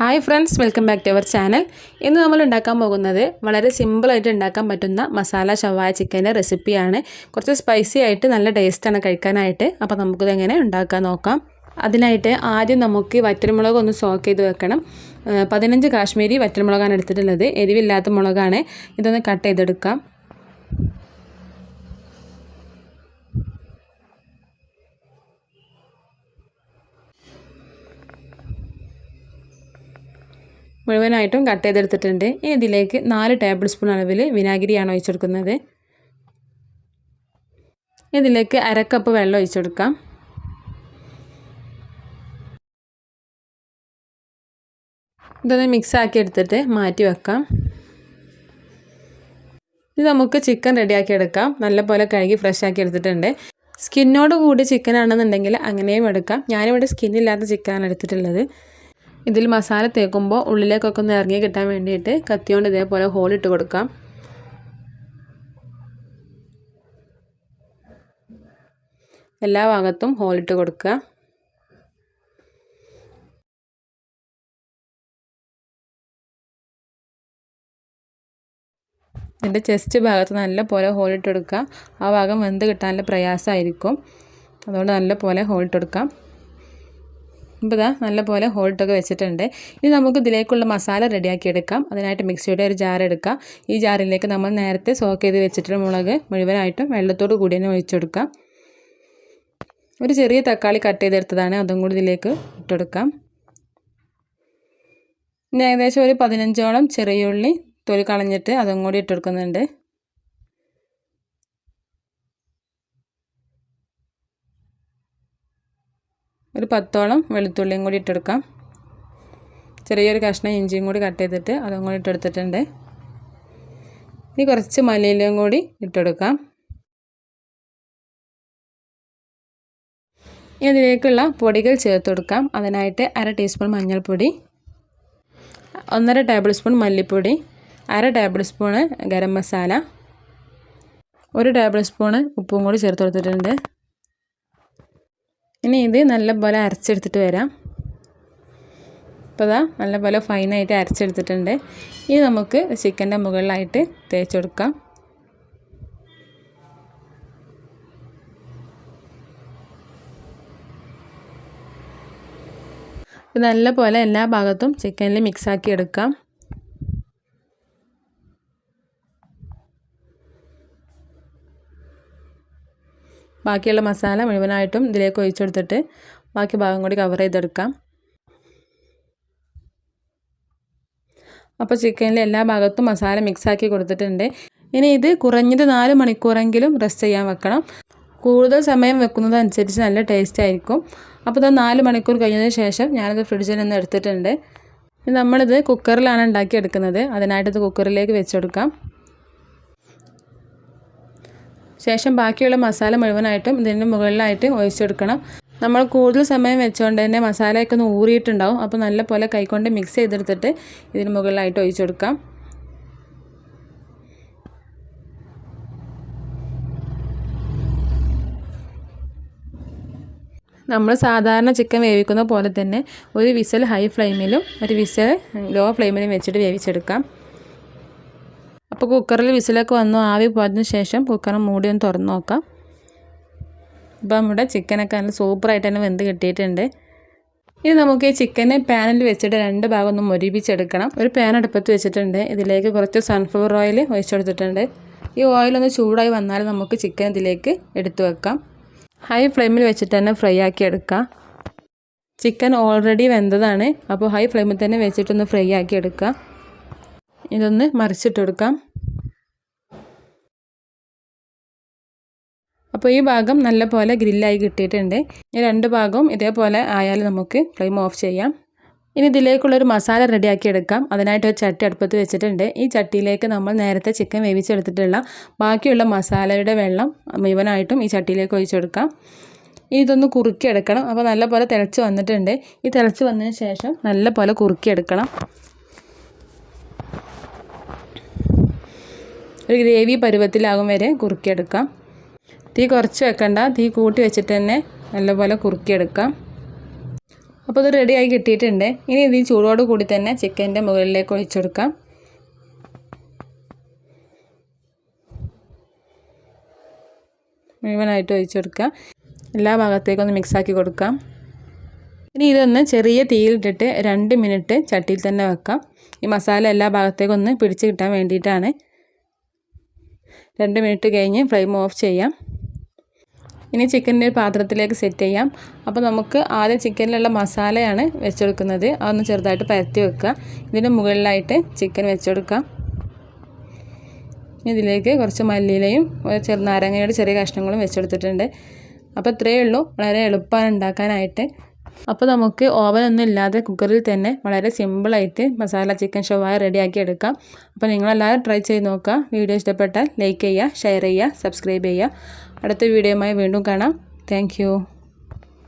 Hi friends welcome back to our channel ഇന്ന് നമ്മൾ ഉണ്ടാക്കാൻ പോകുന്നത് വളരെ സിമ്പിളായിട്ട് ഉണ്ടാക്കാൻ പറ്റുന്ന മസാല ഷവായ ചിക്കന്റെ റെസിപ്പിയാണ് കുറച്ച് സ്പൈസി ആയിട്ട് നല്ല ടേസ്റ്റാണ് കഴിക്കാനായിട്ട്. അപ്പോൾ നമുക്കിത് എങ്ങനെ ഉണ്ടാക്കാൻ നോക്കാം. അതിനായിട്ട് ആദ്യം നമുക്ക് വറ്റൽമുളക് ഒന്ന് സോക്ക് ചെയ്ത് വെക്കണം. പതിനഞ്ച് കാശ്മീരി വറ്റൽമുളകാണ് എടുത്തിട്ടുള്ളത്. എരിവില്ലാത്ത മുളകാണ്. ഇതൊന്ന് കട്ട് ചെയ്തെടുക്കാം. മുഴുവനായിട്ടും കട്ട് ചെയ്തെടുത്തിട്ടുണ്ട്. ഇനി ഇതിലേക്ക് നാല് ടേബിൾ സ്പൂൺ അളവിൽ വിനാഗിരിയാണ് ഒഴിച്ചെടുക്കുന്നത്. ഇതിലേക്ക് അരക്കപ്പ് വെള്ളം ഒഴിച്ചെടുക്കാം. ഇതൊന്ന് മിക്സ് ആക്കി എടുത്തിട്ട് മാറ്റി വെക്കാം. ഇത് നമുക്ക് ചിക്കൻ റെഡിയാക്കി എടുക്കാം. നല്ലപോലെ കഴുകി ഫ്രഷ് ആക്കി എടുത്തിട്ടുണ്ട്. സ്കിന്നോട് കൂടി ചിക്കൻ ആണെന്നുണ്ടെങ്കിൽ അങ്ങനെയും എടുക്കാം. ഞാനിവിടെ സ്കിന്നില്ലാത്ത ചിക്കനാണ് എടുത്തിട്ടുള്ളത്. ഇതിൽ മസാല തേക്കുമ്പോൾ ഉള്ളിലേക്കൊക്കെ ഒന്ന് ഇറങ്ങി കിട്ടാൻ വേണ്ടിയിട്ട് കത്തിയോണ്ട് ഇതേപോലെ ഹോൾ ഇട്ട് കൊടുക്കാം. എല്ലാ ഭാഗത്തും ഹോളിട്ട് കൊടുക്കുക. ഇതിന്റെ ചെസ്റ്റ് ഭാഗത്ത് നല്ല പോലെ ഹോൾ ഇട്ട് കൊടുക്കുക. ആ ഭാഗം വെന്ത് കിട്ടാനുള്ള പ്രയാസമായിരിക്കും. അതുകൊണ്ട് നല്ല പോലെ ഹോൾ ഇട്ട് കൊടുക്കാം. ഇപ്പോൾ ഇതാ നല്ലപോലെ ഹോൾട്ടൊക്കെ വെച്ചിട്ടുണ്ട്. ഇനി നമുക്ക് ഇതിലേക്കുള്ള മസാല റെഡിയാക്കി എടുക്കാം അതിനായിട്ട് മിക്സിയുടെ ഒരു ജാർ എടുക്കാം. ഈ ജാറിലേക്ക് നമ്മൾ നേരത്തെ സോക്ക് ചെയ്ത് വെച്ചിട്ടുള്ള മുളക് മുഴുവനായിട്ടും വെള്ളത്തോട് കൂടി തന്നെ ഒഴിച്ചെടുക്കാം ഒരു ചെറിയ തക്കാളി കട്ട് ചെയ്തെടുത്തതാണ്. അതും കൂടി ഇതിലേക്ക് ഇട്ടെടുക്കാം ഇനി ഏകദേശം ഒരു പതിനഞ്ചോളം ചെറിയ ഉള്ളി തൊലി കളഞ്ഞിട്ട് അതും കൂടി ഇട്ടെടുക്കുന്നുണ്ട് ഒരു പത്തോളം വെളുത്തുള്ളിയും കൂടി ഇട്ടെടുക്കാം. ചെറിയൊരു കഷ്ണം ഇഞ്ചിയും കൂടി കട്ട് ചെയ്തിട്ട് അതും കൂടി ഇട്ടെടുത്തിട്ടുണ്ട്. ഇനി കുറച്ച് മല്ലിയിലയും കൂടി ഇട്ടെടുക്കാം. ഇനി അതിലേക്കുള്ള പൊടികൾ ചേർത്ത് കൊടുക്കാം. അതിനായിട്ട് അര ടീസ്പൂൺ മഞ്ഞൾപ്പൊടി ഒന്നര ടേബിൾ സ്പൂൺ മല്ലിപ്പൊടി അര ടേബിൾ സ്പൂണ് ഗരം മസാല ഒരു ടേബിൾ സ്പൂണ് ഉപ്പും കൂടി ചേർത്ത് കൊടുത്തിട്ടുണ്ട്. ഇനി ഇത് നല്ലപോലെ അരച്ചെടുത്തിട്ട് വരാം. ഇപ്പോൾ ഇതാ നല്ലപോലെ ഫൈനായിട്ട് അരച്ചെടുത്തിട്ടുണ്ട്. ഇനി നമുക്ക് ചിക്കന്റെ മുകളിലായിട്ട് തേച്ചെടുക്കാം നല്ലപോലെ എല്ലാ ഭാഗത്തും ചിക്കനിൽ മിക്സാക്കി എടുക്കാം. ബാക്കിയുള്ള മസാല മുഴുവനായിട്ടും ഇതിലേക്ക് ഒഴിച്ചെടുത്തിട്ട് ബാക്കി ഭാഗം കൂടി കവർ ചെയ്തെടുക്കാം. അപ്പോൾ ചിക്കനിലെ എല്ലാ ഭാഗത്തും മസാല മിക്സാക്കി കൊടുത്തിട്ടുണ്ട്. ഇനി ഇത് കുറഞ്ഞത് നാല് മണിക്കൂറെങ്കിലും റെസ്റ്റ് ചെയ്യാൻ വെക്കണം. കൂടുതൽ സമയം വെക്കുന്നതനുസരിച്ച് നല്ല ടേസ്റ്റ് ആയിരിക്കും. അപ്പോൾ ഇത് നാല് മണിക്കൂർ കഴിഞ്ഞതിന് ശേഷം ഞാനത് ഫ്രിഡ്ജിൽ നിന്ന് എടുത്തിട്ടുണ്ട്. നമ്മളിത് കുക്കറിലാണ് ഉണ്ടാക്കിയെടുക്കുന്നത്. അതിനായിട്ട് ഇത് കുക്കറിലേക്ക് വെച്ചെടുക്കാം. ശേഷം ബാക്കിയുള്ള മസാല മുഴുവനായിട്ടും ഇതിന്റെ മുകളിലായിട്ട് ഒഴിച്ചെടുക്കണം. നമ്മൾ കൂടുതൽ സമയം വെച്ചുകൊണ്ട് തന്നെ മസാലയൊക്കെ ഒന്ന് ഊറിയിട്ടുണ്ടാവും അപ്പോൾ നല്ല പോലെ കൈകൊണ്ട് മിക്സ് ചെയ്തെടുത്തിട്ട് ഇതിന് മുകളിലായിട്ട് ഒഴിച്ചെടുക്കാം. നമ്മൾ സാധാരണ ചിക്കൻ വേവിക്കുന്ന പോലെ തന്നെ ഒരു വിസൽ ഹൈ ഫ്ലെയിമിലും ഒരു വിസൽ ലോ ഫ്ലെയിമിലും വെച്ചിട്ട് വേവിച്ചെടുക്കാം. അപ്പോൾ കുക്കറിൽ വിസിലൊക്കെ വന്നു ആവി പോയതിന് ശേഷം കുക്കർ മൂടി ഒന്ന് തുറന്ന് നോക്കാം. ഇപ്പോൾ നമ്മുടെ ചിക്കനൊക്കെ നല്ല സൂപ്പറായിട്ട് തന്നെ വെന്ത് കിട്ടിയിട്ടുണ്ട്. ഇനി നമുക്ക് ഈ ചിക്കനെ പാനിൽ വെച്ചിട്ട് രണ്ട് ഭാഗം ഒന്ന് മൊരിപ്പിച്ചെടുക്കണം. ഒരു പാൻ അടുപ്പത്ത് വെച്ചിട്ടുണ്ട്. ഇതിലേക്ക് കുറച്ച് സൺഫ്ലവർ ഓയിൽ ഒഴിച്ചെടുത്തിട്ടുണ്ട് ഈ ഓയിലൊന്ന് ചൂടായി വന്നാൽ നമുക്ക് ചിക്കൻ ഇതിലേക്ക് എടുത്തു വെക്കാം. ഹൈ ഫ്ലെയിമിൽ വെച്ചിട്ട് തന്നെ ഫ്രൈ ആക്കി എടുക്കാം. ചിക്കൻ ഓൾറെഡി വെന്തതാണ്. അപ്പോൾ ഹൈ ഫ്ലെയിമിൽ തന്നെ വെച്ചിട്ടൊന്ന് ഫ്രൈ ആക്കി എടുക്കാം. ഇതൊന്ന് മറിച്ചിട്ടെടുക്കാം അപ്പോൾ ഈ ഭാഗം നല്ല പോലെ ഗ്രില്ലായി കിട്ടിയിട്ടുണ്ട്. ഈ രണ്ട് ഭാഗവും ഇതേപോലെ ആയാൽ നമുക്ക് ഫ്ലെയിം ഓഫ് ചെയ്യാം. ഇനി ഇതിലേക്കുള്ളൊരു മസാല റെഡിയാക്കി എടുക്കാം. അതിനായിട്ട് ഒരു ചട്ടി അടുപ്പത്ത് വെച്ചിട്ടുണ്ട്. ഈ ചട്ടിയിലേക്ക് നമ്മൾ നേരത്തെ ചിക്കൻ വേവിച്ചെടുത്തിട്ടുള്ള ബാക്കിയുള്ള മസാലയുടെ വെള്ളം മുഴുവനായിട്ടും ഈ ചട്ടിയിലേക്ക് ഒഴിച്ചെടുക്കാം ഇനി ഇതൊന്ന് കുറുക്കിയെടുക്കണം അപ്പോൾ നല്ല പോലെ തിളച്ച് വന്നിട്ടുണ്ട്. ഈ തിളച്ച് വന്നതിന് ശേഷം നല്ല പോലെ കുറുക്കിയെടുക്കണം ഒരു ഗ്രേവി പരുവത്തിലാകും വരെ കുറുക്കിയെടുക്കാം തീ കുറച്ച് വെക്കണ്ട. തീ കൂട്ടി വെച്ചിട്ട് തന്നെ നല്ലപോലെ കുറുക്കിയെടുക്കാം. അപ്പോൾ ഇത് റെഡിയായി കിട്ടിയിട്ടുണ്ട്. ഇനി ഇത് ചൂടോട് കൂടി തന്നെ ചിക്കന്റെ മുകളിലേക്ക് ഒഴിച്ചെടുക്കാം മുഴുവനായിട്ട് ഒഴിച്ചെടുക്കാം എല്ലാ ഭാഗത്തേക്കും ഒന്ന് മിക്സാക്കി കൊടുക്കാം. ഇനി ഇതൊന്ന് ചെറിയ തീയിലിട്ടിട്ട് രണ്ട് മിനിറ്റ് ചട്ടിയിൽ തന്നെ വെക്കാം. ഈ മസാല എല്ലാ ഭാഗത്തേക്കും ഒന്ന് പിടിച്ച് കിട്ടാൻ വേണ്ടിയിട്ടാണ്. രണ്ട് മിനിറ്റ് കഴിഞ്ഞ് ഫ്ലെയിം ഓഫ് ചെയ്യാം. ഇനി ചിക്കന്റെ പാത്രത്തിലേക്ക് സെറ്റ് ചെയ്യാം. അപ്പോൾ നമുക്ക് ആദ്യം ചിക്കനിലുള്ള മസാലയാണ് വെച്ചെടുക്കുന്നത്. അതൊന്ന് ചെറുതായിട്ട് പരത്തി വെക്കുക. ഇതിന്റെ മുകളിലായിട്ട് ചിക്കൻ വെച്ചെടുക്കാം ഇതിലേക്ക് കുറച്ച് മല്ലിയിലയും ചെറുനാരങ്ങയുടെ ചെറിയ കഷ്ണങ്ങളും വെച്ചെടുത്തിട്ടുണ്ട്. അപ്പോൾ ഇത്രയേ ഉള്ളൂ. വളരെ എളുപ്പമാണ് ഉണ്ടാക്കാനായിട്ട്. അപ്പോൾ നമുക്ക് ഓവനൊന്നും ഇല്ലാതെ കുക്കറിൽ തന്നെ വളരെ സിമ്പിളായിട്ട് മസാല ചിക്കൻ ഷവായ റെഡിയാക്കി എടുക്കാം. അപ്പോൾ നിങ്ങളെല്ലാവരും ട്രൈ ചെയ്ത് നോക്കുക. വീഡിയോ ഇഷ്ടപ്പെട്ടാൽ ലൈക്ക് ചെയ്യുക ഷെയർ ചെയ്യുക സബ്സ്ക്രൈബ് ചെയ്യുക. അടുത്ത വീഡിയോയുമായി വീണ്ടും കാണാം. താങ്ക്